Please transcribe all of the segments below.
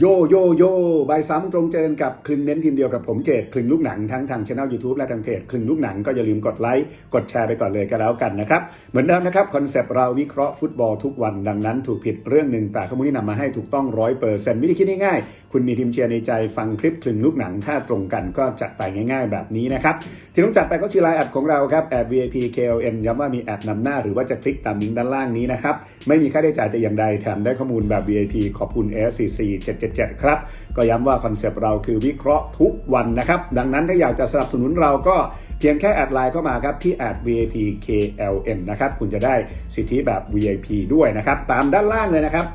โยโยโยบ่ายสามโมงตรงเจอกันกับคลึงเน้นทีมเดียวกับผมเจดคลึงลูกหนังทั้งทางช่องยูทูบและทางเพจคลึงลูกหนังก็อย่าลืมกดไลค์กดแชร์ไปก่อนเลยก็แล้วกันนะครับ เหมือนเดิมนะครับคอนเซปต์เราวิเคราะห์ฟุตบอลทุกวันดังนั้นถูกผิดเรื่องหนึ่งแต่ข้อมูลที่นำมาให้ถูกต้องร้อยเปอร์เซ็นต์วิธีคิดง่ายๆ คุณมีทีมเชียร์ในใจฟังคลิปคลึงลูกหนังถ้าตรงกันก็จัดไปง่าย ๆ แบบนี้นะครับที่ต้องจัดไปก็คือไลน์แอดของเราครับแอด VIP KLN ย้ำว่ามีแอดนำหน้าหรือว่าจะคลิกตามลิงก์ด้านล่างนี้นะครับไม่มีค่าใช้จ่ายแต่อย่างใดแถมได้ข้อมูลแบบ VIP ขอบคุณ SCC 777 ครับ ก็ย้ำว่าคอนเซปต์เราคือวิเคราะห์ทุกวันนะครับ ดังนั้นถ้าอยากจะสนับสนุนเราก็เพียงแค่แอดไลน์เข้ามาครับที่ VIP KLN นะครับ คุณจะได้สิทธิแบบ VIP ด้วยนะครับ ตามด้านล่างเลยนะครับ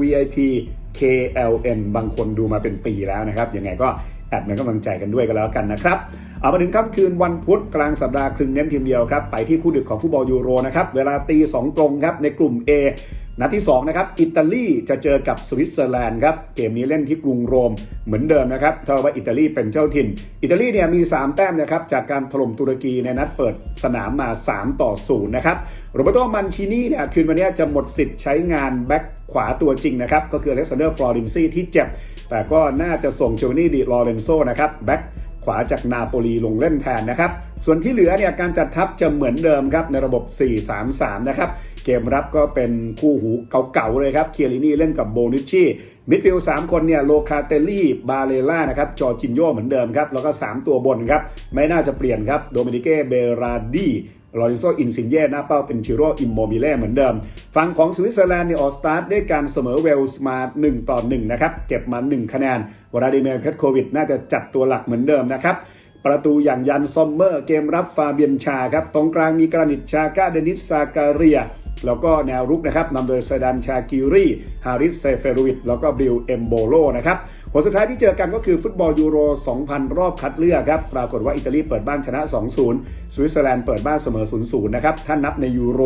VIP KLN บางคนดูมาเป็นปีแล้วนะครับ ยังไงก็แอดเป็นกำลังใจกันด้วยกันแล้วกันนะครับ เอามาถึงค่ำคืนวันพุธกลางสัปดาห์ครึ่งเน้นทีมเดียวครับ ไปที่คู่ดึกของฟุตบอลยูโรนะครับ เวลาตีสองตรงครับในกลุ่ม A นัดที่2นะครับอิตาลีจะเจอกับสวิตเซอร์แลนด์ครับเกมนี้เล่นที่กรุงโรมเหมือนเดิมนะครับเท่ากับว่าอิตาลีเป็นเจ้าถิ่น อิตาลีเนี่ยมี 3 แต้มนะครับจากการถล่มตุรกีในนัดเปิดสนามมา 3 ต่อ 0 นะครับโรเบโตมันชินีเนี่ยคืนวันนี้จะหมดสิทธิ์ใช้งานแบ็คขวาตัวจริงนะครับก็คืออเล็กซานเดอร์ฟลอรินซีที่เจ็บ แต่ก็น่าจะส่งโจวานี่ดิลอเรนโซนะครับแบ็ค ขวาจากนาโปลีลงเล่นแทนนะครับ ส่วนที่เหลือเนี่ยการจัดทัพจะเหมือนเดิมครับในระบบ 4-3-3 นะครับ เกมรับก็เป็นคู่หูเก่าๆเลยครับ เคียรินี่เล่นกับโบนิชชี่มิดฟิลด์3คนเนี่ยโลคาเตลลี่ บาเลล่านะครับ จอจินโยเหมือนเดิมครับ แล้วก็ 3 ตัวบนครับ ไม่น่าจะเปลี่ยนครับ โดมินิเก้เบราดี ลอริโซอินซินเย่หน้าเป้าเป็นชิโร่อิมโมบิเล่เหมือนเดิม ฝั่งของสวิตเซอร์แลนด์เนี่ยออกสตาร์ทด้วยการเสมอเวลส์มา 1 ต่อ 1 นะครับ เก็บมา 1 คะแนนวลาดิเมียร์เพทโควิด น่าจะจัดตัวหลักเหมือนเดิมนะครับ ประตูอย่างยันซอมเมอร์เกมรับฟาเบียนชาครับ ตรงกลางมีกรานิตชาก้าเดนิสซาการียแล้วก็แนวรุกนะครับนำโดยเซดันชากิรีฮาริสเซเฟรวิตแล้วก็บิลเอมโบโลนะครับ ผลสุดท้ายที่เจอกันก็คือฟุตบอลยูโร 2000 รอบคัดเลือกครับ ปรากฏว่าอิตาลีเปิดบ้านชนะ 2-0 สวิตเซอร์แลนด์เปิดบ้านเสมอ 0-0 นะครับ ถ้านับในยูโร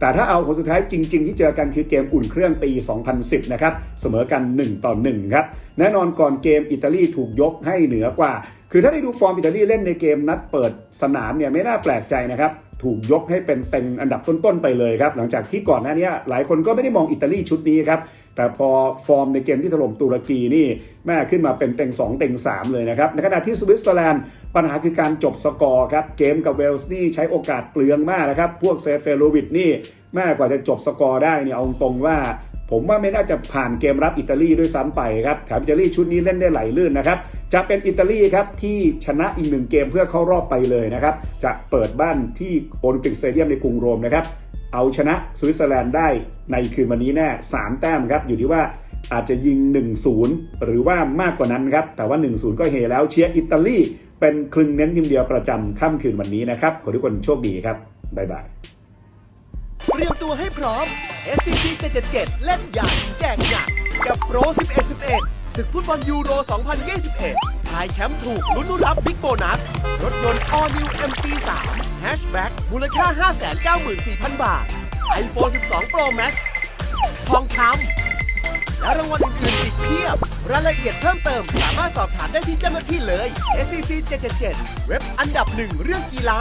แต่ถ้าเอาผลสุดท้ายจริง ๆ ที่เจอกันคือเกมอุ่นเครื่องปี 2010 นะครับ เสมอกัน 1 ต่อ 1 ครับ แน่นอนก่อนเกมอิตาลีถูกยกให้เหนือกว่า คือถ้าได้ดูฟอร์มอิตาลีเล่นในเกมนัดเปิดสนามเนี่ยไม่น่าแปลกใจนะครับ ถูกยกให้เป็นเต็งอันดับต้นๆไปเลยครับ หลังจากที่ก่อนหน้านี้หลายคนก็ไม่ได้มองอิตาลีชุดนี้ครับแต่พอฟอร์มในเกมที่ถล่มตุรกีนี่แม่ขึ้นมาเป็นเต็ง 2 เต็ง 3 เลยนะครับ ในขณะที่สวิตเซอร์แลนด์ปัญหาคือการจบสกอร์ครับ เกมกับเวลส์นี่ใช้โอกาสเปลืองมากนะครับ พวกเซฟเฟโรวิดนี่แม่กว่าจะจบสกอร์ได้เนี่ยเอาตรงว่า ผมว่าไม่น่าจะผ่านเกมรับอิตาลีด้วยซ้ำไปครับแถมอิตาลีชุดนี้เล่นได้ไหลลื่นนะครับจะเป็นอิตาลีครับที่ชนะอีกหนึ่งเกมเพื่อเข้ารอบไปเลยนะครับจะเปิดบ้านที่โอลิมปิกสเตเดียมในกรุงโรมนะครับเอาชนะสวิตเซอร์แลนด์ได้ในคืนวันนี้แน่3แต้มครับอยู่ที่ว่าอาจจะยิง 1-0 หรือว่ามากกว่านั้นครับ แต่ว่า 1-0 ก็เฮแล้วเชียร์อิตาลีเป็นคลึงเน้นทีมเดียวประจำค่ำคืนวันนี้นะครับ ขอทุกคนโชคดีครับ บ๊ายบาย เตรียมตัวให้พร้อม SCC 777 เล่นใหญ่แจกหนักกับโปร 11 11ศึกฟุตบอลยูโร 2021ทายแชมป์ถูกลุ้นรับบิ๊กโบนัส รถยนต์ All New MG3 Hatchback มูลค่า 594,000 บาท iPhone 12 Pro Max ทองคำและรางวัลอื่นๆอีกเพียบ รายละเอียดเพิ่มเติม สามารถสอบถามได้ที่เจ้าหน้าที่เลย SCC 777 เว็บอันดับหนึ่งเรื่องกีฬา